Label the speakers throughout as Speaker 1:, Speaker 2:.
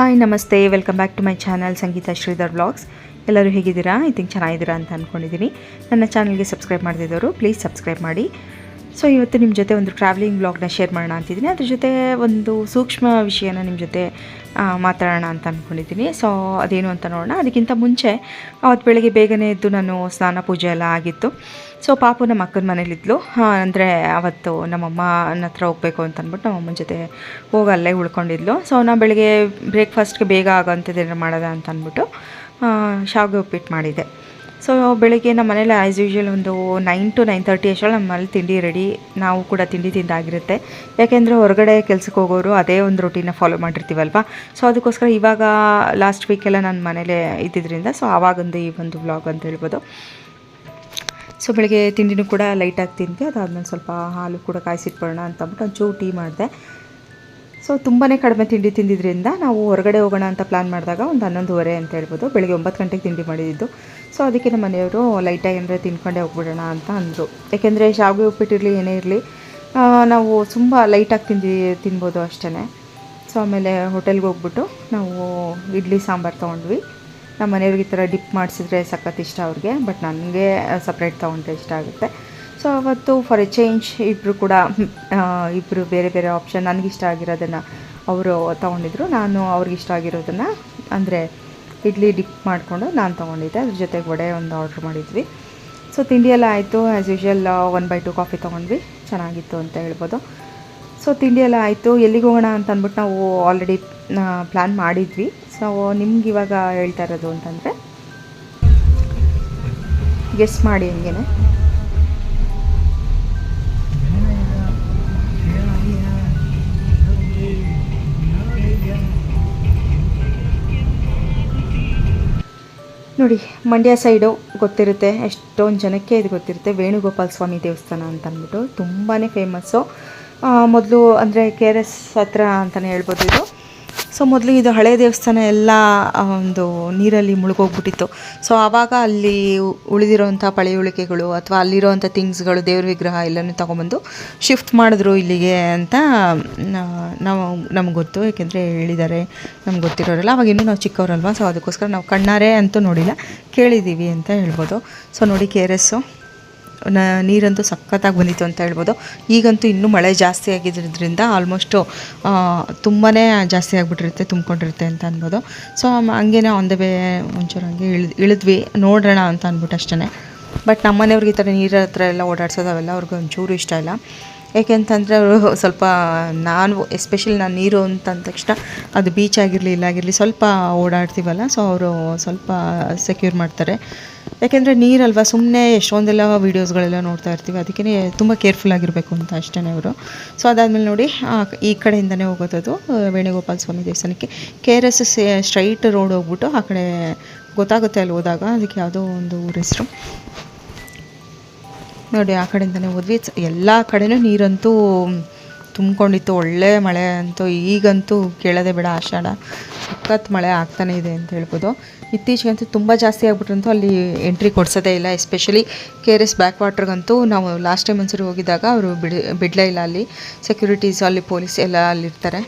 Speaker 1: Hi, ನಮಸ್ತೆ. Welcome back to my channel Sangeetha Sridhar vlogs. ಎಲ್ಲರೂ ಹೇಗಿದ್ದೀರಾ? ಐ ಥಿಂಕ್ ಚೆನ್ನಾಗಿದ್ದೀರಾ ಅಂತ ಅಂದ್ಕೊಂಡಿದ್ದೀನಿ ನನ್ನ ಚಾನಲ್ಗೆ ಸಬ್ಸ್ಕ್ರೈಬ್ ಮಾಡದಿದ್ದವರು ಪ್ಲೀಸ್ ಸಬ್ಸ್ಕ್ರೈಬ್ ಮಾಡಿ. ಸೊ ಇವತ್ತು ನಿಮ್ಮ ಜೊತೆ ಒಂದು ಟ್ರಾವೆಲಿಂಗ್ ಬ್ಲಾಗ್ನ ಶೇರ್ ಮಾಡೋಣ ಅಂತಿದ್ದೀನಿ. ಅದ್ರ ಜೊತೆ ಒಂದು ಸೂಕ್ಷ್ಮ ವಿಷಯನ ನಿಮ್ಮ ಜೊತೆ ಮಾತಾಡೋಣ ಅಂತ ಅಂದ್ಕೊಂಡಿದ್ದೀನಿ ಸೊ ಅದೇನು ಅಂತ ನೋಡೋಣ. ಅದಕ್ಕಿಂತ ಮುಂಚೆ ಅವತ್ತು ಬೆಳಗ್ಗೆ ಬೇಗನೆ ಎದ್ದು ನಾನು ಸ್ನಾನ ಪೂಜೆ ಎಲ್ಲ ಆಗಿತ್ತು. ಸೊ ಪಾಪು ನಮ್ಮ ಅಕ್ಕನ ಮನೇಲಿದ್ಲು. ಅಂದರೆ ಅವತ್ತು ನಮ್ಮಮ್ಮನ ಹತ್ರ ಹೋಗಬೇಕು ಅಂತ ಅಂದ್ಬಿಟ್ಟು ನಮ್ಮಮ್ಮನ ಜೊತೆ ಹೋಗಿ ಅಲ್ಲೇ ಉಳ್ಕೊಂಡಿದ್ಲು. ಸೊ ನಾ ಬೆಳಗ್ಗೆ ಬ್ರೇಕ್ಫಾಸ್ಟ್ಗೆ ಬೇಗ ಆಗೋಂಥದ್ದು ಏನಾರು ಮಾಡೋದ ಅಂತ ಅಂದ್ಬಿಟ್ಟು ಶಾವಿಗೆ ಉಪ್ಪಿಟ್ಟು ಮಾಡಿದ್ದೆ. ಸೊ ಬೆಳಿಗ್ಗೆ ನಮ್ಮ ಮನೇಲಿ ಆ್ಯಸ್ ಯೂಶ್ವಲ್ ಒಂದು ನೈನ್ ಟು ನೈನ್ ತರ್ಟಿ ಅಷ್ಟರಲ್ಲಿ ನಮ್ಮಲ್ಲಿ ತಿಂಡಿ ರೆಡಿ ನಾವು ಕೂಡ ತಿಂಡಿ ತಿಂದಾಗಿರುತ್ತೆ. ಯಾಕೆಂದರೆ ಹೊರಗಡೆ ಕೆಲಸಕ್ಕೆ ಹೋಗೋರು ಅದೇ ಒಂದು ರೊಟೀನ ಫಾಲೋ ಮಾಡಿರ್ತೀವಲ್ವ? ಸೊ ಅದಕ್ಕೋಸ್ಕರ ಇವಾಗ ಲಾಸ್ಟ್ ವೀಕೆಲ್ಲ ನನ್ನ ಮನೇಲೇ ಇದ್ದಿದ್ದರಿಂದ ಸೊ ಆವಾಗೊಂದು ಈ ಒಂದು ವ್ಲಾಗ್ ಅಂತ ಹೇಳ್ಬೋದು. ಸೊ ಬೆಳಗ್ಗೆ ತಿಂಡಿನೂ ಕೂಡ ಲೈಟಾಗಿ ತಿಂದ್ವಿ. ಅದಾದ್ಮೇಲೆ ಸ್ವಲ್ಪ ಹಾಲು ಕೂಡ ಕಾಯಿಸಿಟ್ಕೊಳ್ಳೋಣ ಅಂತ ಅಂದ್ಬಿಟ್ಟು ಒಂಚೂರು ಟೀ ಮಾಡಿದೆ. ಸೊ ತುಂಬಾ ಕಡಿಮೆ ತಿಂಡಿ ತಿಂದಿದ್ದರಿಂದ ನಾವು ಹೊರಗಡೆ ಹೋಗೋಣ ಅಂತ ಪ್ಲ್ಯಾನ್ ಮಾಡಿದಾಗ ಒಂದು ಹನ್ನೊಂದುವರೆ ಅಂತ ಹೇಳ್ಬೋದು. ಬೆಳಗ್ಗೆ ಒಂಬತ್ತು ಗಂಟೆಗೆ ತಿಂಡಿ ಮಾಡಿದ್ದು. ಸೊ ಅದಕ್ಕೆ ನಮ್ಮ ಮನೆಯವರು ಲೈಟಾಗಿ ಏನಾರ ತಿನ್ಕೊಂಡೇ ಹೋಗ್ಬಿಡೋಣ ಅಂತ ಅಂದರು. ಯಾಕೆಂದರೆ ಶಾವಿಗೆ ಉಪ್ಪಿಟ್ಟಿರಲಿ ಏನೇ ಇರಲಿ ನಾವು ತುಂಬ ಲೈಟಾಗಿ ತಿಂದು, ತಿನ್ಬೋದು ಅಷ್ಟೇ ಸೊ ಆಮೇಲೆ ಹೋಟೆಲ್ಗೆ ಹೋಗ್ಬಿಟ್ಟು ನಾವು ಇಡ್ಲಿ ಸಾಂಬಾರು ತೊಗೊಂಡ್ವಿ. ನಮ್ಮ ಮನೆಯವ್ರಿಗೆ ಈ ಥರ ಡಿಪ್ ಮಾಡಿಸಿದ್ರೆ ಸಖತ್ ಇಷ್ಟ ಅವ್ರಿಗೆ ಬಟ್ ನನಗೆ ಸಪ್ರೇಟ್ ತೊಗೊಂಡ್ರೆ ಇಷ್ಟ ಆಗುತ್ತೆ. ಸೊ ಅವತ್ತು ಫಾರ್ ಎ ಚೇಂಜ್ ಇಬ್ಬರು ಕೂಡ ಇಬ್ಬರು ಬೇರೆ ಬೇರೆ ಆಪ್ಷನ್ ನನಗಿಷ್ಟ ಆಗಿರೋದನ್ನು ಅವರು ತೊಗೊಂಡಿದ್ರು. ನಾನು ಅವ್ರಿಗಿಷ್ಟ ಆಗಿರೋದನ್ನು, ಅಂದರೆ ಇಡ್ಲಿ ಡಿಪ್ ಮಾಡಿಕೊಂಡು ನಾನು ತೊಗೊಂಡಿದ್ದೆ. ಅದ್ರ ಜೊತೆಗೆ ವಡೆ ಒಂದು ಆರ್ಡ್ರ್ ಮಾಡಿದ್ವಿ. ಸೊ ತಿಂಡಿ ಎಲ್ಲ ಆಯಿತು as usual one by two coffee ತೊಗೊಂಡ್ವಿ. ಚೆನ್ನಾಗಿತ್ತು ಅಂತ ಹೇಳ್ಬೋದು. ಸೊ ತಿಂಡಿ ಎಲ್ಲ ಆಯಿತು. ಎಲ್ಲಿಗೆ ಹೋಗೋಣ ಅಂತ ಅಂದ್ಬಿಟ್ಟು ನಾವು ಆಲ್ರೆಡಿ ಪ್ಲ್ಯಾನ್ ಮಾಡಿದ್ವಿ. ಸೊ ನಿಮ್ಗೆ ಇವಾಗ ಹೇಳ್ತಾ ಇರೋದು ಅಂತಂದರೆ ಗೆಸ್ ಮಾಡಿ ಹಂಗೇನೆ. ನೋಡಿ, ಮಂಡ್ಯ ಸೈಡು ಗೊತ್ತಿರುತ್ತೆ, ಎಷ್ಟೊಂದು ಜನಕ್ಕೆ ಇದು ಗೊತ್ತಿರುತ್ತೆ, ವೇಣುಗೋಪಾಲ ಸ್ವಾಮಿ ದೇವಸ್ಥಾನ ಅಂತ ಅಂದ್ಬಿಟ್ಟು ತುಂಬಾ ಫೇಮಸ್ಸು ಮೊದಲು ಅಂದರೆ ಕೆ ಆರ್ ಎಸ್ ಹತ್ರ ಅಂತಲೇ ಹೇಳ್ಬೋದು ಇದು. ಸೊ ಮೊದಲು ಇದು ಹಳೆ ದೇವಸ್ಥಾನ ಎಲ್ಲ ಒಂದು ನೀರಲ್ಲಿ ಮುಳುಗೋಗ್ಬಿಟ್ಟಿತ್ತು. ಸೊ ಆವಾಗ ಅಲ್ಲಿ ಉಳಿದಿರೋವಂಥ ಪಳೆಯುಳಿಕೆಗಳು ಅಥವಾ ಅಲ್ಲಿರೋವಂಥ ಥಿಂಗ್ಸ್ಗಳು ದೇವ್ರ ವಿಗ್ರಹ ಎಲ್ಲನೂ ತೊಗೊಂಬಂದು ಶಿಫ್ಟ್ ಮಾಡಿದ್ರು ಇಲ್ಲಿಗೆ ಅಂತ ನಾವು, ನಮ್ಗೆ ಗೊತ್ತು. ಏಕೆಂದರೆ ಹೇಳಿದ್ದಾರೆ, ನಮ್ಗೆ ಗೊತ್ತಿರೋರಲ್ಲ. ಅವಾಗ ಇನ್ನೂ ನಾವು ಚಿಕ್ಕವರಲ್ವಾ, ಸೊ ಅದಕ್ಕೋಸ್ಕರ ನಾವು ಕಣ್ಣಾರೆ ಅಂತೂ ನೋಡಿಲ್ಲ, ಕೇಳಿದ್ದೀವಿ ಅಂತ ಹೇಳ್ಬೋದು. ಸೊ ನೋಡಿ ಕೆ ಆರ್ ಎಸ್ಸು. ನೀರಂತೂ ಸಖತ್ತಾಗಿ ಬಂದಿತ್ತು ಅಂತ ಹೇಳ್ಬೋದು. ಈಗಂತೂ ಇನ್ನೂ ಮಳೆ ಜಾಸ್ತಿ ಆಗಿದ್ದರಿಂದ ಆಲ್ಮೋಸ್ಟು ತುಂಬಾ ಜಾಸ್ತಿ ಆಗಿಬಿಟ್ಟಿರುತ್ತೆ, ತುಂಬ್ಕೊಂಡಿರುತ್ತೆ ಅಂತ ಅನ್ಬೋದು. ಸೊ ಹಂಗೇನೆ ಆನ್ ದ ವೇ ಒಂಚೂರು ಹಂಗೆ ಇಳಿದ್, ಇಳಿದ್ವಿ. ನೋಡೋಣ ಅಂತ ಅಂದ್ಬಿಟ್ಟು ಅಷ್ಟೇ ಬಟ್ ನಮ್ಮ ಮನೆಯವ್ರಿಗೆ ಈ ಥರ ನೀರ ಹತ್ರ ಎಲ್ಲ ಓಡಾಡ್ಸೋದು ಅವೆಲ್ಲ ಅವ್ರಿಗೆ ಒಂಚೂರು ಇಷ್ಟ ಇಲ್ಲ. ಏಕೆಂತಂದರೆ ಅವರು ಸ್ವಲ್ಪ ನಾನು ಎಸ್ಪೆಷಲಿ ನಾನು ನೀರು ಅಂತ ಅಂದ ತಕ್ಷಣ ಅದು ಬೀಚ್ ಆಗಿರಲಿ ಇಲ್ಲಾಗಿರಲಿ ಸ್ವಲ್ಪ ಓಡಾಡ್ತೀವಲ್ಲ ಸೊ ಅವರು ಸ್ವಲ್ಪ ಸೆಕ್ಯೂರ್ ಮಾಡ್ತಾರೆ. ಯಾಕೆಂದರೆ ನೀರಲ್ವ ಸುಮ್ಮನೆ ಎಷ್ಟೊಂದೆಲ್ಲ ವೀಡಿಯೋಸ್ಗಳೆಲ್ಲ ನೋಡ್ತಾ ಇರ್ತೀವಿ ಅದಕ್ಕೆ ತುಂಬ ಕೇರ್ಫುಲ್ ಆಗಿರಬೇಕು ಅಂತ ಅಷ್ಟೇ ಅವರು. ಸೊ ಅದಾದಮೇಲೆ ನೋಡಿ ಈ ಕಡೆಯಿಂದನೇ ಹೋಗೋದದು ಆ, ವೇಣುಗೋಪಾಲ ಸ್ವಾಮಿ ದೇವಸ್ಥಾನಕ್ಕೆ. K R S straight road ಹೋಗ್ಬಿಟ್ಟು ಆ ಕಡೆ ಗೊತ್ತಾಗುತ್ತೆ ಅಲ್ಲಿ ಹೋದಾಗ ಅದಕ್ಕೆ ಯಾವುದೋ ಒಂದು ಊರ ಹೆಸರು. ನೋಡಿ, ಆ ಕಡೆಯಿಂದನೇ ಹೋದ್ವಿ. ಎಲ್ಲ ಕಡೆನೂ ನೀರಂತೂ ತುಂಬ್ಕೊಂಡಿತ್ತು. ಒಳ್ಳೆ ಮಳೆ ಅಂತೂ ಈಗಂತೂ ಕೇಳೋದೇ ಬೇಡ ಆಷಾಢ. ಸಖತ್ ಮಳೆ ಆಗ್ತಾನೇ ಇದೆ ಅಂತ ಹೇಳ್ಬೋದು. ಇತ್ತೀಚೆಗಂತೂ ತುಂಬ ಜಾಸ್ತಿ ಆಗ್ಬಿಟ್ರಂತೂ ಅಲ್ಲಿ ಎಂಟ್ರಿ ಕೊಡ್ಸೋದೇ ಇಲ್ಲ. Especially K R S back ವಾಟ್ರ್ಗಂತೂ ನಾವು ಲಾಸ್ಟ್ ಟೈಮ್ ಒಂದ್ಸರಿ ಹೋಗಿದ್ದಾಗ ಅವರು ಬಿಡ್, ಬಿಡಲೇ ಇಲ್ಲ ಅಲ್ಲಿ. ಸೆಕ್ಯೂರಿಟೀಸ್ ಅಲ್ಲಿ ಪೊಲೀಸ್ ಎಲ್ಲ ಅಲ್ಲಿರ್ತಾರೆ.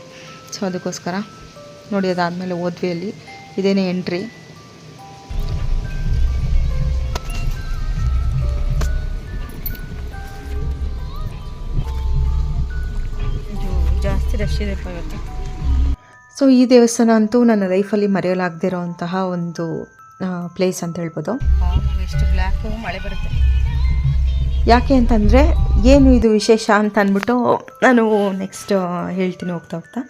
Speaker 1: ಸೊ ಅದಕ್ಕೋಸ್ಕರ ನೋಡಿ, ಅದಾದಮೇಲೆ ಹೋದ್ವಿ ಅಲ್ಲಿ. ಇದೇನೇ ಎಂಟ್ರಿ ಜಾಸ್ತಿ ರಶ್ ಇವತ್ತು. ಸೊ ಈ ದೇವಸ್ಥಾನ ಅಂತೂ ನನ್ನ ಲೈಫಲ್ಲಿ ಮರೆಯಲಾಗದಿರೋ ಅಂತಹ ಒಂದು ಪ್ಲೇಸ್ ಅಂತ ಹೇಳ್ಬೋದು.
Speaker 2: ಎಷ್ಟು ಬ್ಲ್ಯಾಕು ಮಳೆ ಬರುತ್ತೆ.
Speaker 1: ಯಾಕೆ ಅಂತಂದರೆ ಏನು ಇದು ವಿಶೇಷ ಅಂತ ಅಂದ್ಬಿಟ್ಟು ನಾನು ನೆಕ್ಸ್ಟ್ ಹೇಳ್ತೀನಿ ಹೋಗ್ತಾ ಹೋಗ್ತಾ.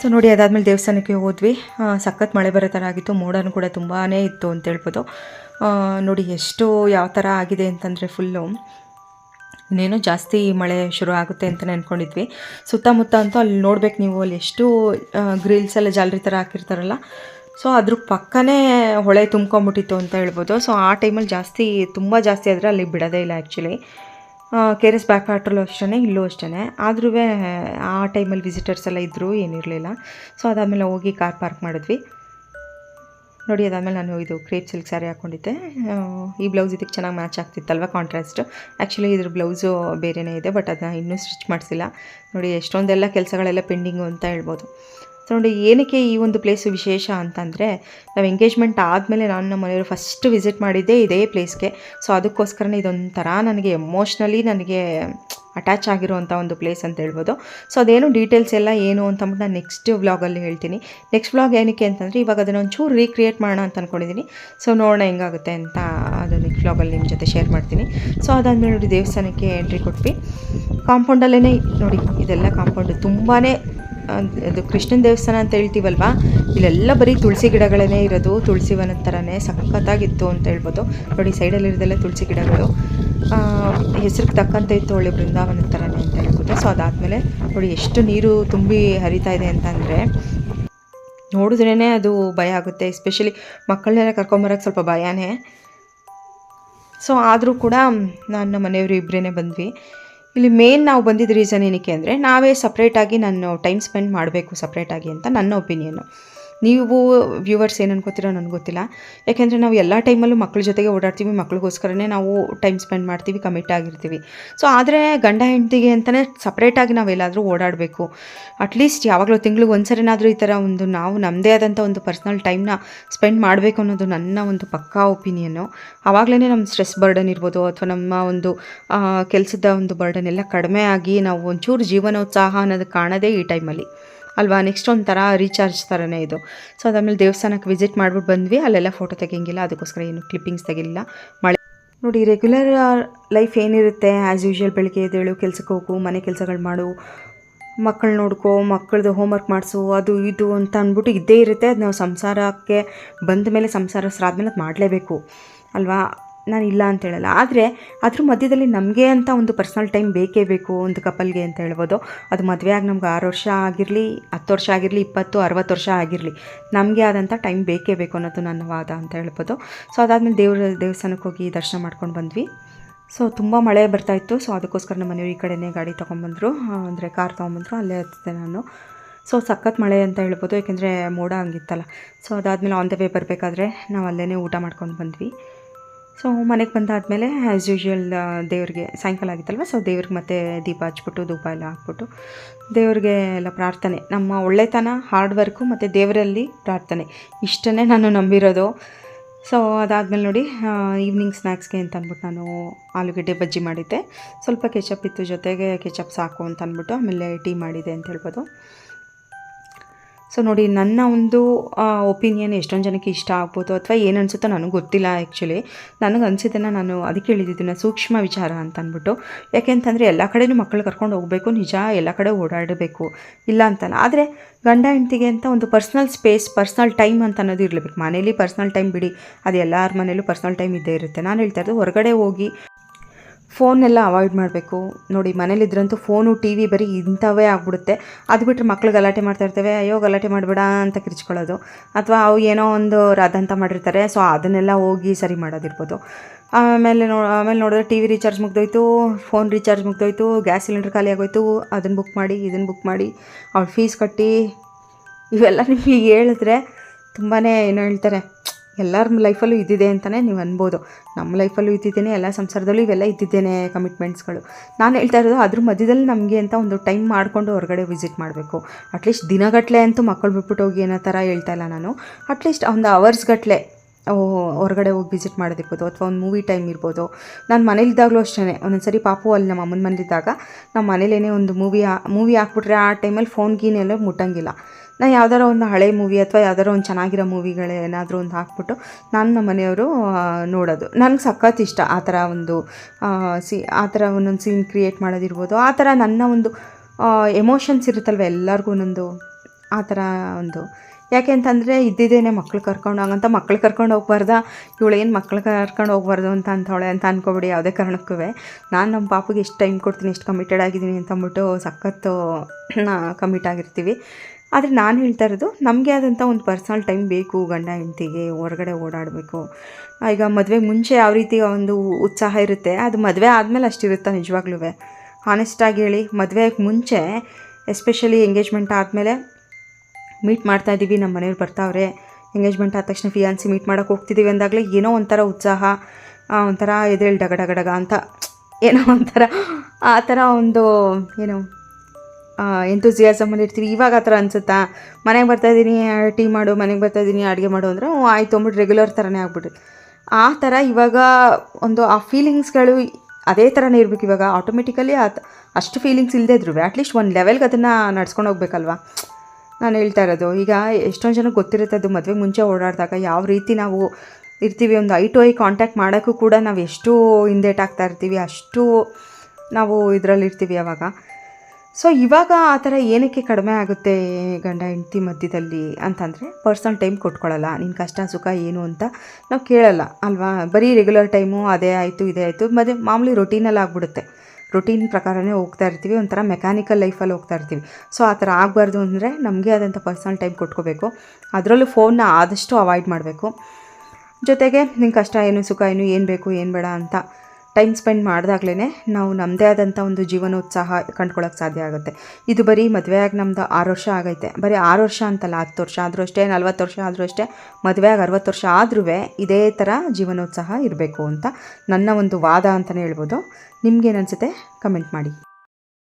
Speaker 1: ಸೊ ನೋಡಿ ಅದಾದಮೇಲೆ ದೇವಸ್ಥಾನಕ್ಕೆ ಹೋದ್ವಿ. ಸಖತ್ ಮಳೆ ಬರೋ ಥರ ಆಗಿತ್ತು. ಮೋಡನೂ ಕೂಡ ತುಂಬಾ ಇತ್ತು ಅಂತ ಹೇಳ್ಬೋದು. ನೋಡಿ ಎಷ್ಟು ಯಾವ ಥರ ಆಗಿದೆ ಅಂತಂದರೆ ಫುಲ್ಲು ಇನ್ನೇನು ಜಾಸ್ತಿ ಮಳೆ ಶುರು ಆಗುತ್ತೆ ಅಂತಲೇ ಅಂದ್ಕೊಂಡಿದ್ವಿ ಸುತ್ತಮುತ್ತ ಅಂತೂ ಅಲ್ಲಿ ನೋಡ್ಬೇಕು ನೀವು, ಅಲ್ಲಿ ಎಷ್ಟು ಗ್ರಿಲ್ಸ್ ಎಲ್ಲ ಜಾಲರಿ ಥರ ಹಾಕಿರ್ತಾರಲ್ಲ. ಸೊ ಅದ್ರ ಪಕ್ಕನೇ ಹೊಳೆ ತುಂಬ್ಕೊಂಬಿಟ್ಟಿತ್ತು ಅಂತ ಹೇಳ್ಬೋದು. ಸೊ ಆ ಟೈಮಲ್ಲಿ ಜಾಸ್ತಿ, ತುಂಬ ಜಾಸ್ತಿ ಆದರೆ ಅಲ್ಲಿ ಬಿಡೋದೇ ಇಲ್ಲ actually K R S back ವಾಟ್ರಲ್ಲೂ ಅಷ್ಟೇ ಇಲ್ಲೂ ಅಷ್ಟೇ ಆದ್ರೂ ಆ ಟೈಮಲ್ಲಿ ವಿಸಿಟರ್ಸ್ ಎಲ್ಲ ಇದ್ದರೂ ಏನಿರಲಿಲ್ಲ. ಸೊ ಅದಾದಮೇಲೆ ಹೋಗಿ ಕಾರ್ ಪಾರ್ಕ್ ಮಾಡಿದ್ವಿ. ನೋಡಿ, ಅದಾದಮೇಲೆ ನಾನು ಇದು ಕ್ರೇಪ್ ಸಿಲ್ಕ್ ಸ್ಯಾರಿ ಹಾಕ್ಕೊಂಡಿದ್ದೆ ಈ ಬ್ಲೌಸ್ ಇದಕ್ಕೆ ಚೆನ್ನಾಗಿ ಮ್ಯಾಚ್ ಆಗ್ತಿತ್ತಲ್ವ ಕಾಂಟ್ರಾಸ್ಟ್ ಆ್ಯಕ್ಚುಲಿ ಇದ್ರ ಬ್ಲೌಸು ಬೇರೆಯೇ ಇದೆ ಬಟ್ ಅದನ್ನ ಇನ್ನೂ ಸ್ಟಿಚ್ ಮಾಡಿಸಿಲ್ಲ. ನೋಡಿ, ಎಷ್ಟೊಂದೆಲ್ಲ ಕೆಲಸಗಳೆಲ್ಲ ಪೆಂಡಿಂಗು ಅಂತ ಹೇಳ್ಬೋದು. ಸೊ ನೋಡಿ, ಏನಕ್ಕೆ ಈ ಒಂದು ಪ್ಲೇಸು ವಿಶೇಷ ಅಂತಂದರೆ, ನಾವು ಎಂಗೇಜ್ಮೆಂಟ್ ಆದಮೇಲೆ ನಾನು ನಮ್ಮ ಮನೆಯವರು ಫಸ್ಟ್ ವಿಸಿಟ್ ಮಾಡಿದ್ದೆ ಇದೇ ಪ್ಲೇಸ್ಗೆ ಸೊ ಅದಕ್ಕೋಸ್ಕರನೇ ಇದೊಂಥರ ನನಗೆ ಎಮೋಷ್ನಲಿ ನನಗೆ ಅಟ್ಯಾಚ್ ಆಗಿರುವಂಥ ಒಂದು ಪ್ಲೇಸ್ ಅಂತ ಹೇಳ್ಬೋದು. ಸೊ ಅದೇನು ಡೀಟೇಲ್ಸ್ ಎಲ್ಲ ಏನು ಅಂತ ಅಂದ್ಬಿಟ್ಟು ನಾನು ನೆಕ್ಸ್ಟ್ ವ್ಲಾಗಲ್ಲಿ ಹೇಳ್ತೀನಿ. ನೆಕ್ಸ್ಟ್ ವ್ಲಾಗ್ ಏನಕ್ಕೆ ಅಂತಂದರೆ ಇವಾಗ ಅದನ್ನು ಒಂಚೂರು ರೀಕ್ರಿಯೇಟ್ ಮಾಡೋಣ ಅಂತ ಅಂದ್ಕೊಂಡಿದ್ದೀನಿ ಸೊ ನೋಡೋಣ ಹೆಂಗಾಗುತ್ತೆ ಅಂತ ಅದು ನೆಕ್ಸ್ಟ್ ವ್ಲಾಗಲ್ಲಿ ನಿಮ್ಮ ಜೊತೆ ಶೇರ್ ಮಾಡ್ತೀನಿ. ಸೊ ಅದಾದಮೇಲೆ ನೋಡಿ ದೇವಸ್ಥಾನಕ್ಕೆ ಎಂಟ್ರಿ ಕೊಟ್ವಿ. ಕಾಂಪೌಂಡಲ್ಲೇ ನೋಡಿ, ಇದೆಲ್ಲ ಕಾಂಪೌಂಡು ತುಂಬಾ ಅದು ಕೃಷ್ಣನ ದೇವಸ್ಥಾನ ಅಂತ ಹೇಳ್ತೀವಲ್ವಾ? ಇಲ್ಲೆಲ್ಲ ಬರೀ ತುಳಸಿ ಗಿಡಗಳೇ ಇರೋದು. ತುಳಸಿ ವನದ ಥರನೇ ಸಖತ್ತಾಗಿತ್ತು ಅಂತ ಹೇಳ್ಬೋದು. ನೋಡಿ ಸೈಡಲ್ಲಿರೋದೆಲ್ಲ ತುಳಸಿ ಗಿಡಗಳು. ಹೆಸ್ರಿಗೆ ತಕ್ಕಂತೆ ಇತ್ತು ಒಳ್ಳೆ ಬೃಂದಾವನದ ಥರನೇ ಅಂತ ಹೇಳ್ಬಿಟ್ಟು ಸೊ ಅದಾದಮೇಲೆ ನೋಡಿ, ಎಷ್ಟು ನೀರು ತುಂಬಿ ಹರಿತಾ ಇದೆ ಅಂತಂದರೆ ನೋಡಿದ್ರೇ ಅದು ಭಯ ಆಗುತ್ತೆ. ಎಸ್ಪೆಷಲಿ ಮಕ್ಕಳನ್ನೆಲ್ಲ ಕರ್ಕೊಂಬರೋಕ್ಕೆ ಸ್ವಲ್ಪ ಭಯನೇ. ಸೊ ಆದರೂ ಕೂಡ ನಾನು ನಮ್ಮ ಮನೆಯವರು ಇಬ್ಬರೇ ಬಂದ್ವಿ. ಇಲ್ಲಿ ಮೇನ್ ನಾವು ಬಂದಿದ್ದ ರೀಸನ್ ಏನಕ್ಕೆ ಅಂದರೆ ನಾವೇ ಸಪ್ರೇಟಾಗಿ ನಾನು ಟೈಮ್ ಸ್ಪೆಂಡ್ ಮಾಡಬೇಕು ಸಪ್ರೇಟಾಗಿ ಅಂತ ನನ್ನ ಒಪಿನಿಯನ್ನು ನೀವು ವ್ಯೂವರ್ಸ್ ಏನು ಅನ್ಕೋತೀರೋ ನನಗೆ ಗೊತ್ತಿಲ್ಲ. ಯಾಕೆಂದರೆ ನಾವು ಎಲ್ಲ ಟೈಮಲ್ಲೂ ಮಕ್ಳ ಜೊತೆಗೆ ಓಡಾಡ್ತೀವಿ, ಮಕ್ಳಿಗೋಸ್ಕರನೇ ನಾವು ಟೈಮ್ ಸ್ಪೆಂಡ್ ಮಾಡ್ತೀವಿ ಕಮಿಟ್ ಆಗಿರ್ತೀವಿ. ಸೊ ಆದರೆ ಗಂಡ ಹೆಂಡತಿಗೆ ಅಂತಲೇ ಸಪ್ರೇಟಾಗಿ ನಾವೆಲ್ಲಾದರೂ ಓಡಾಡಬೇಕು. ಅಟ್ಲೀಸ್ಟ್ ಯಾವಾಗಲೂ ತಿಂಗ್ಳಿಗೆ ಒಂದು ಸರಿನಾದರೂ ಈ ಥರ ಒಂದು ನಾವು ನಮ್ಮದೇ ಆದಂಥ ಒಂದು ಪರ್ಸ್ನಲ್ ಟೈಮ್ನ ಸ್ಪೆಂಡ್ ಮಾಡಬೇಕು ಅನ್ನೋದು ನನ್ನ ಒಂದು ಪಕ್ಕಾ ಒಪಿನಿಯನ್ನು ಆವಾಗಲೇ ನಮ್ಮ ಸ್ಟ್ರೆಸ್ ಬರ್ಡನ್ ಇರ್ಬೋದು, ಅಥವಾ ನಮ್ಮ ಒಂದು ಕೆಲಸದ ಒಂದು ಬರ್ಡನ್ ಎಲ್ಲ ಕಡಿಮೆ ಆಗಿ ನಾವು ಒಂಚೂರು ಜೀವನೋತ್ಸಾಹ ಅನ್ನೋದು ಕಾಣೋದೇ ಈ ಟೈಮಲ್ಲಿ ಅಲ್ವಾ? ನೆಕ್ಸ್ಟ್ ಒಂಥರ ರೀಚಾರ್ಜ್ ಥರನೇ ಇದು. ಸೊ ಅದಾದಮೇಲೆ ದೇವಸ್ಥಾನಕ್ಕೆ ವಿಸಿಟ್ ಮಾಡ್ಬಿಟ್ಟು ಬಂದ್ವಿ. ಅಲ್ಲೆಲ್ಲ ಫೋಟೋ ತೆಗಿಯಂಗಿಲ್ಲ. ಅದಕ್ಕೋಸ್ಕರ ಏನು ಕ್ಲಿಪ್ಪಿಂಗ್ಸ್ ತೆಗಿಲಿಲ್ಲ. ಮಳೆ ನೋಡಿ ರೆಗ್ಯುಲರ್ ಲೈಫ್ ಏನಿರುತ್ತೆ? ಆ್ಯಸ್ ಯೂಶ್ವಲ್ ಬೆಳಿಗ್ಗೆ ಎದ್ದೇಳು, ಕೆಲ್ಸಕ್ಕೆ ಹೋಗು, ಮನೆ ಕೆಲಸಗಳು ಮಾಡು ಮಕ್ಕಳು ನೋಡ್ಕೋ ಮಕ್ಕಳದು ಹೋಮ್ವರ್ಕ್ ಮಾಡಿಸು, ಅದು ಇದು ಅಂತ ಅಂದ್ಬಿಟ್ಟು ಇದ್ದೇ ಇರುತ್ತೆ. ಅದು ನಾವು ಸಂಸಾರಕ್ಕೆ ಬಂದ ಮೇಲೆ ಸಂಸಾರ ಮೇಲೆ ಅದು ಮಾಡಲೇಬೇಕು. ಅಲ್ವಾ? ನಾನು ಇಲ್ಲ ಅಂತ ಹೇಳಲ್ಲ. ಆದರೆ ಅದ್ರ ಮಧ್ಯದಲ್ಲಿ ನಮಗೆ ಅಂತ ಒಂದು ಪರ್ಸ್ನಲ್ ಟೈಮ್ ಬೇಕೇ ಬೇಕು ಒಂದು ಕಪಲ್ಗೆ ಅಂತ ಹೇಳ್ಬೋದು. ಅದು ಮದುವೆ ಆಗಿ ನಮ್ಗೆ ಆರು ವರ್ಷ ಆಗಿರಲಿ, ಹತ್ತು ವರ್ಷ ಆಗಿರಲಿ, ಇಪ್ಪತ್ತು, ಅರವತ್ತು ವರ್ಷ ಆಗಿರಲಿ, ನಮಗೆ ಆದಂಥ ಟೈಮ್ ಬೇಕೇ ಬೇಕು ಅನ್ನೋದು ನನ್ನ ವಾದ ಅಂತ ಹೇಳ್ಬೋದು. ಸೊ ಅದಾದಮೇಲೆ ದೇವ್ರ ದೇವಸ್ಥಾನಕ್ಕೆ ಹೋಗಿ ದರ್ಶನ ಮಾಡ್ಕೊಂಡು ಬಂದ್ವಿ. ಸೊ ತುಂಬ ಮಳೆ ಬರ್ತಾಯಿತ್ತು ಸೊ ಅದಕ್ಕೋಸ್ಕರ ನಮ್ಮ ಮನೆಯವ್ರು ಈ ಕಡೆನೇ ಗಾಡಿ ತೊಗೊಂಬಂದರು. ಅಂದರೆ ಕಾರ್ ತೊಗೊಂಬಂದರು. ಅಲ್ಲೇ ಹತ್ತಿದೆ ನಾನು. ಸೊ ಸಖತ್ ಮಳೆ ಅಂತ ಹೇಳ್ಬೋದು. ಯಾಕೆಂದರೆ ಮೋಡ ಹಂಗಿತ್ತಲ್ಲ. ಸೊ ಅದಾದಮೇಲೆ ಆನ್ ದ ವೇ ಬರಬೇಕಾದ್ರೆ ನಾವು ಅಲ್ಲೇ ಊಟ ಮಾಡ್ಕೊಂಡು ಬಂದ್ವಿ. ಸೊ ಮನೆಗೆ ಬಂದಾದಮೇಲೆ ಆ್ಯಸ್ ಯೂಶ್ವಲ್ ದೇವ್ರಿಗೆ ಸಾಯಂಕಾಲ ಆಗಿತ್ತಲ್ವ? ಸೊ ದೇವ್ರಿಗೆ ಮತ್ತೆ ದೀಪ ಹಚ್ಬಿಟ್ಟು, ಧೂಪ ಎಲ್ಲ ಹಾಕ್ಬಿಟ್ಟು, ದೇವ್ರಿಗೆ ಎಲ್ಲ ಪ್ರಾರ್ಥನೆ. ನಮ್ಮ ಒಳ್ಳೆತನ ಹಾರ್ಡ್ ವರ್ಕು ಮತ್ತು ದೇವರಲ್ಲಿ ಪ್ರಾರ್ಥನೆ. ಇಷ್ಟನ್ನೇ ನಾನು ನಂಬಿರೋದು. ಸೊ ಅದಾದಮೇಲೆ ನೋಡಿ ಈವ್ನಿಂಗ್ ಸ್ನ್ಯಾಕ್ಸ್ಗೆ ಅಂತ ಅಂದ್ಬಿಟ್ಟು ನಾನು ಆಲೂಗಡ್ಡೆ ಬಜ್ಜಿ ಮಾಡಿದ್ದೆ. ಸ್ವಲ್ಪ ಕೆಚಪ್ ಇತ್ತು ಜೊತೆಗೆ ಕೆಚಪ್ ಸಾಕು ಅಂತ ಅಂದ್ಬಿಟ್ಟು ಆಮೇಲೆ ಟೀ ಮಾಡಿದೆ ಅಂತ ಹೇಳ್ಬೋದು. ಸೊ ನೋಡಿ, ನನ್ನ ಒಂದು ಒಪಿನಿಯನ್ ಎಷ್ಟೊಂದು ಜನಕ್ಕೆ ಇಷ್ಟ ಆಗ್ಬೋದು ಅಥವಾ ಏನು ಅನಿಸುತ್ತೋ ನನಗೆ ಗೊತ್ತಿಲ್ಲ ಆ್ಯಕ್ಚುಲಿ ನನಗೆ ಅನಿಸಿದ್ದನ್ನು ನಾನು ಅದಕ್ಕೆ ಹೇಳಿದ್ದಿದ್ದನ್ನು ಸೂಕ್ಷ್ಮ ವಿಚಾರ ಅಂತ ಅಂದ್ಬಿಟ್ಟು. ಯಾಕೆಂತಂದರೆ, ಎಲ್ಲ ಕಡೆಯೂ ಮಕ್ಕಳು ಕರ್ಕೊಂಡು ಹೋಗಬೇಕು, ನಿಜ ಎಲ್ಲ ಕಡೆ ಓಡಾಡಬೇಕು, ಇಲ್ಲ ಅಂತಲ್ಲ ಆದರೆ, ಗಂಡ ಹೆಂಡ್ತಿಗೆ ಅಂತ ಒಂದು ಪರ್ಸ್ನಲ್ ಸ್ಪೇಸ್ ಪರ್ಸ್ನಲ್ ಟೈಮ್ ಅಂತ ಅನ್ನೋದು ಇರಲೇಬೇಕು. ಮನೇಲಿ ಪರ್ಸ್ನಲ್ ಟೈಮ್ ಬಿಡಿ, ಅದು ಎಲ್ಲರ ಮನೇಲೂ ಪರ್ಸ್ನಲ್ ಟೈಮ್ ಇದ್ದೇ ಇರುತ್ತೆ. ನಾನು ಹೇಳ್ತಾ ಇರೋದು, ಹೊರಗಡೆ ಹೋಗಿ ಫೋನೆಲ್ಲ ಅವಾಯ್ಡ್ ಮಾಡಬೇಕು. ನೋಡಿ, ಮನೇಲಿದ್ರಂತೂ ಫೋನು ಟಿ ವಿ ಬರೀ ಇಂಥವೇ ಆಗ್ಬಿಡುತ್ತೆ. ಅದು ಬಿಟ್ಟರೆ ಮಕ್ಳು ಗಲಾಟೆ ಮಾಡ್ತಾ ಇರ್ತವೆ ಅಯ್ಯೋ, ಗಲಾಟೆ ಮಾಡಬೇಡ ಅಂತ ಕಿರಿಚ್ಕೊಳ್ಳೋದು. ಅಥವಾ ಅವು ಏನೋ ಒಂದು ರಾದಂತ ಮಾಡಿರ್ತಾರೆ, ಸೊ ಅದನ್ನೆಲ್ಲ ಹೋಗಿ ಸರಿ ಮಾಡೋದಿರ್ಬೋದು. ಆಮೇಲೆ ನೋ, ಆಮೇಲೆ ನೋಡಿದ್ರೆ ಟಿ ವಿ ರೀಚಾರ್ಜ್ ಮುಗ್ದೋಯ್ತು, ಫೋನ್ ರೀಚಾರ್ಜ್ ಮುಗ್ದೋಯ್ತು, ಗ್ಯಾಸ್ ಸಿಲಿಂಡರ್ ಖಾಲಿ ಆಗೋಯ್ತು. ಅದನ್ನು ಬುಕ್ ಮಾಡಿ ಇದನ್ನು ಬುಕ್ ಮಾಡಿ, ಅವ್ಳ ಫೀಸ್ ಕಟ್ಟಿ, ಇವೆಲ್ಲ ನಿಮಗೆ ಹೇಳಿದ್ರೆ ತುಂಬಾ ಏನೋ ಹೇಳ್ತಾರೆ. ಎಲ್ಲರ ಲೈಫಲ್ಲೂ ಇದ್ದಿದೆ ಅಂತಲೇ ನೀವು ಅನ್ಬೋದು. ನಮ್ಮ ಲೈಫಲ್ಲೂ ಇದ್ದಿದ್ದೇನೆ, ಎಲ್ಲ ಸಂಸಾರದಲ್ಲೂ ಇವೆಲ್ಲ ಇದ್ದಿದ್ದೇನೆ ಕಮಿಟ್ಮೆಂಟ್ಸ್ಗಳು ನಾನು ಹೇಳ್ತಾ ಇರೋದು ಅದ್ರ ಮಧ್ಯದಲ್ಲಿ ನಮಗೆ ಅಂತ ಒಂದು ಟೈಮ್ ಮಾಡಿಕೊಂಡು ಹೊರಗಡೆ ವಿಸಿಟ್ ಮಾಡಬೇಕು. ಅಟ್ಲೀಸ್ಟ್ ದಿನಗಟ್ಟಲೆ ಅಂತೂ ಮಕ್ಕಳು ಬಿಟ್ಬಿಟ್ಟು ಹೋಗಿ ಏನೋ ಥರ ಹೇಳ್ತಾ ಇಲ್ಲ ನಾನು. ಅಟ್ಲೀಸ್ಟ್ ಒಂದು ಅವರ್ಸ್ಗಟ್ಟಲೆ ಹೊರಗಡೆ ಹೋಗಿ ವಿಸಿಟ್ ಮಾಡೋದಿರ್ಬೋದು ಅಥವಾ ಒಂದು ಮೂವಿ ಟೈಮ್ ಇರ್ಬೋದು. ನಾನು ಮನೇಲಿದ್ದಾಗಲೂ ಅಷ್ಟೇ ಒಂದೊಂದು ಸರಿ ಪಾಪು ಅಲ್ಲಿ ನಮ್ಮ ಅಮ್ಮನ ಮನೇಲಿದ್ದಾಗ ನಮ್ಮ ಮನೇಲೇನೇ ಒಂದು ಮೂವಿ ಮೂವಿ ಹಾಕ್ಬಿಟ್ರೆ ಆ ಟೈಮಲ್ಲಿ ಫೋನ್ ಗೀನೆಲ್ಲ ಮುಟ್ಟಂಗಿಲ್ಲ. ನಾನು ಯಾವ್ದಾರ ಒಂದು ಹಳೆ ಮೂವಿ ಅಥವಾ ಯಾವ್ದಾರ ಒಂದು ಚೆನ್ನಾಗಿರೋ ಮೂವಿಗಳು ಏನಾದರೂ ಒಂದು ಹಾಕ್ಬಿಟ್ಟು ನಾನು ನಮ್ಮ ಮನೆಯವರು ನೋಡೋದು. ನನಗೆ ಸಖತ್ ಇಷ್ಟ ಆ ಥರ ಒಂದು ಸಿ, ಆ ಥರ ಒಂದೊಂದು ಸೀನ್ ಕ್ರಿಯೇಟ್ ಮಾಡೋದಿರ್ಬೋದು. ಆ ಥರ ನನ್ನ ಒಂದು ಎಮೋಷನ್ಸ್ ಇರುತ್ತಲ್ವ ಎಲ್ಲರಿಗೂ ಒಂದೊಂದು, ಆ ಥರ ಒಂದು. ಯಾಕೆ ಅಂತಂದರೆ ಇದ್ದಿದ್ದೇನೆ ಮಕ್ಳು ಕರ್ಕೊಂಡು ಹಂಗಂತ. ಮಕ್ಳು ಕರ್ಕೊಂಡು ಹೋಗ್ಬಾರ್ದ? ಇವಳೇನು ಮಕ್ಳು ಕರ್ಕೊಂಡು ಹೋಗ್ಬಾರ್ದು ಅಂತ ಅಂತವಳೆ ಅಂತ ಅನ್ಕೋಬೇಡಿ ಯಾವುದೇ ಕಾರಣಕ್ಕೂ. ನಾನು ನಮ್ಮ ಪಾಪಗೆ ಎಷ್ಟು ಟೈಮ್ ಕೊಡ್ತೀನಿ, ಎಷ್ಟು ಕಮಿಟೆಡ್ ಆಗಿದ್ದೀನಿ ಅಂತ ಅಂದ್ಬಿಟ್ಟು ಸಖತ್ತು ಕಮಿಟ್ ಆಗಿರ್ತೀವಿ. ಆದರೆ ನಾನು ಹೇಳ್ತಾ ಇರೋದು, ನಮಗೆ ಆದಂಥ ಒಂದು ಪರ್ಸ್ನಲ್ ಟೈಮ್ ಬೇಕು, ಗಂಡ ಹೆಂಡ್ತಿಗೆ ಹೊರಗಡೆ ಓಡಾಡಬೇಕು. ಈಗ ಮದುವೆ ಮುಂಚೆ ಯಾವ ರೀತಿ ಒಂದು ಉತ್ಸಾಹ ಇರುತ್ತೆ, ಅದು ಮದುವೆ ಆದಮೇಲೆ ಅಷ್ಟಿರುತ್ತೆ ನಿಜವಾಗ್ಲೂ ಹಾನೆಸ್ಟಾಗಿ ಹೇಳಿ ಮದುವೆಗೆ ಮುಂಚೆ ಎಸ್ಪೆಷಲಿ ಎಂಗೇಜ್ಮೆಂಟ್ ಆದಮೇಲೆ ಮೀಟ್ ಮಾಡ್ತಾ ಇದ್ದೀವಿ ನಮ್ಮ ಮನೆಯವ್ರು ಬರ್ತಾವ್ರೆ. ಎಂಗೇಜ್ಮೆಂಟ್ ಆದ ತಕ್ಷಣ ಫಿಯಾನ್ಸಿ ಮೀಟ್ ಮಾಡೋಕ್ಕೆ ಹೋಗ್ತಿದ್ದೀವಿ ಅಂದಾಗಲೇ ಏನೋ ಒಂಥರ ಉತ್ಸಾಹ ಒಂಥರ ಎದೇಳಿ ಡಗಡಗಡಗ ಡಗ ಡಗ ಅಂತ. ಏನೋ ಒಂಥರ, ಆ ಥರ ಒಂದು, ಏನು ಎಂತೂಸಿಯಾಸಮಲ್ಲಿ ಇರ್ತೀವಿ. ಇವಾಗ ಆ ಥರ ಅನ್ಸುತ್ತಾ? ಮನೆಗೆ ಬರ್ತಾಯಿದ್ದೀನಿ ಟೀ ಮಾಡು, ಮನೆಗೆ ಬರ್ತಾಯಿದ್ದೀನಿ ಅಡುಗೆ ಮಾಡು ಅಂದರೆ ಹ್ಞೂ ಆಯ್ತು, ಅಂದ್ಬಿಟ್ಟು ರೆಗ್ಯುಲರ್ ಥರನೇ ಆಗ್ಬಿಟ್ಟು ಆ ಥರ ಇವಾಗ ಒಂದು ಆ ಫೀಲಿಂಗ್ಸ್ಗಳು ಅದೇ ಥರನೇ ಇರಬೇಕು ಇವಾಗ. ಆಟೋಮೆಟಿಕಲಿ ಆ ಅಷ್ಟು ಫೀಲಿಂಗ್ಸ್ ಇಲ್ಲದೇ ಇದ್ರು. ಅಟ್ಲೀಸ್ಟ್ ಒಂದು ಲೆವೆಲ್ಗೆ ಅದನ್ನು ನಡ್ಸ್ಕೊಂಡು ಹೋಗ್ಬೇಕಲ್ವಾ? ನಾನು ಹೇಳ್ತಾ ಇರೋದು. ಈಗ ಎಷ್ಟೊಂದು ಜನಕ್ಕೆ ಗೊತ್ತಿರುತ್ತೆ ಅದು ಮದುವೆ ಮುಂಚೆ ಓಡಾಡಿದಾಗ ಯಾವ ರೀತಿ ನಾವು ಇರ್ತೀವಿ. ಒಂದು ಐ ಟು ಐ ಕಾಂಟ್ಯಾಕ್ಟ್ ಮಾಡೋಕ್ಕೂ ಕೂಡ ನಾವು ಎಷ್ಟು ಹಿಂದೇಟ್ ಆಗ್ತಾ ಇರ್ತೀವಿ. ಅಷ್ಟು ನಾವು ಇದರಲ್ಲಿ ಇರ್ತೀವಿ ಅವಾಗ. ಸೊ ಇವಾಗ ಆ ಥರ ಏನಕ್ಕೆ ಕಡಿಮೆ ಆಗುತ್ತೆ ಗಂಡ ಹೆಂಡತಿ ಮಧ್ಯದಲ್ಲಿ ಅಂತಂದರೆ ಪರ್ಸನಲ್ ಟೈಮ್ ಕೊಟ್ಕೊಳ್ಳಲ್ಲ ನಿನ್ನ ಕಷ್ಟ, ಸುಖ ಏನು ಅಂತ ನಾವು ಕೇಳಲ್ಲ, ಅಲ್ವಾ? ಬರೀ ರೆಗ್ಯುಲರ್ ಟೈಮು ಅದೇ ಆಯಿತು, ಇದೇ ಆಯಿತು ಮತ್ತು ಮಾಮೂಲಿ ರೊಟೀನಲ್ಲಿ ಆಗ್ಬಿಡುತ್ತೆ. ರೊಟೀನ್ ಪ್ರಕಾರನೇ ಹೋಗ್ತಾ ಇರ್ತೀವಿ, ಒಂಥರ ಮೆಕ್ಯಾನಿಕಲ್ ಲೈಫಲ್ಲಿ ಹೋಗ್ತಾ ಇರ್ತೀವಿ. ಸೊ ಆ ಥರ ಆಗಬಾರ್ದು ಅಂದರೆ ನಮಗೆ ಆದಂಥ ಪರ್ಸನಲ್ ಟೈಮ್ ಕೊಟ್ಕೋಬೇಕು. ಅದರಲ್ಲೂ ಫೋನ್ನ ಆದಷ್ಟು ಅವಾಯ್ಡ್ ಮಾಡಬೇಕು. ಜೊತೆಗೆ ನಿನ್ನ ಕಷ್ಟ ಏನು, ಸುಖ ಏನು ಏನು ಬೇಕು, ಏನು ಬೇಡ ಅಂತ ಟೈಮ್ ಸ್ಪೆಂಡ್ ಮಾಡಿದಾಗ್ಲೇ ನಾವು ನಮ್ಮದೇ ಆದಂಥ ಒಂದು ಜೀವನೋತ್ಸಾಹ ಕಂಡ್ಕೊಳ್ಳೋಕೆ ಸಾಧ್ಯ ಆಗುತ್ತೆ. ಇದು ಬರೀ ಮದುವೆಯಾಗಿ ನಮ್ಮದು ಆರು ವರ್ಷ ಆಗೈತೆ. ಬರೀ ಆರು ವರ್ಷ ಅಂತಲ್ಲ, ಹತ್ತು ವರ್ಷ ಆದರೂ ಅಷ್ಟೇ, ನಲ್ವತ್ತು ವರ್ಷ ಆದರೂ ಅಷ್ಟೇ ಮದುವೆಯಾಗಿ ಅರವತ್ತು ವರ್ಷ ಆದ್ರೂ ಇದೇ ಥರ ಜೀವನೋತ್ಸಾಹ ಇರಬೇಕು ಅಂತ ನನ್ನ ಒಂದು ವಾದ ಅಂತಲೇ ಹೇಳ್ಬೋದು. ನಿಮಗೇನು ಅನಿಸುತ್ತೆ? ಕಮೆಂಟ್ ಮಾಡಿ.